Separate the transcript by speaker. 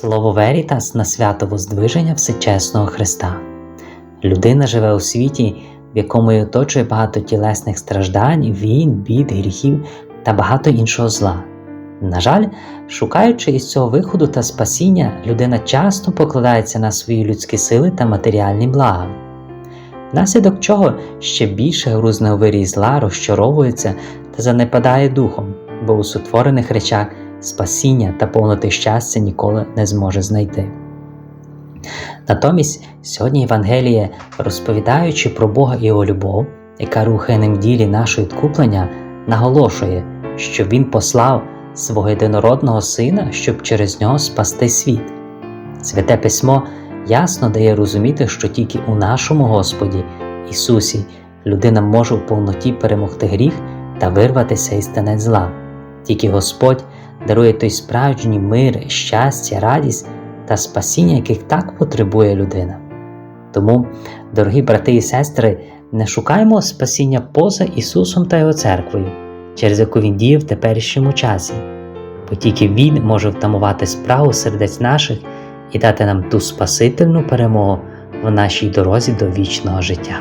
Speaker 1: Слово Верітас на свято Воздвиження Всечесного Христа. Людина живе у світі, в якому її оточує багато тілесних страждань, війн, бід, гріхів та багато іншого зла. На жаль, шукаючи із цього виходу та спасіння, людина часто покладається на свої людські сили та матеріальні блага. Внаслідок чого ще більше грузне у вирій зла розчаровується та занепадає духом, бо у сотворених речах спасіння та повноти щастя ніколи не зможе знайти. Натомість сьогодні Євангеліє, розповідаючи про Бога і його любов, яка рухає ним ділі нашого відкуплення, наголошує, що Він послав свого єдинородного Сина, щоб через нього спасти світ. Святе письмо ясно дає розуміти, що тільки у нашому Господі Ісусі людина може в повноті перемогти гріх та вирватися із тенець зла. Тільки Господь дарує той справжній мир, щастя, радість та спасіння, яких так потребує людина. Тому, дорогі брати і сестри, не шукаємо спасіння поза Ісусом та Його церквою, через яку Він діє в теперішньому часі, бо тільки Він може втамувати справу сердець наших і дати нам ту спасительну перемогу в нашій дорозі до вічного життя.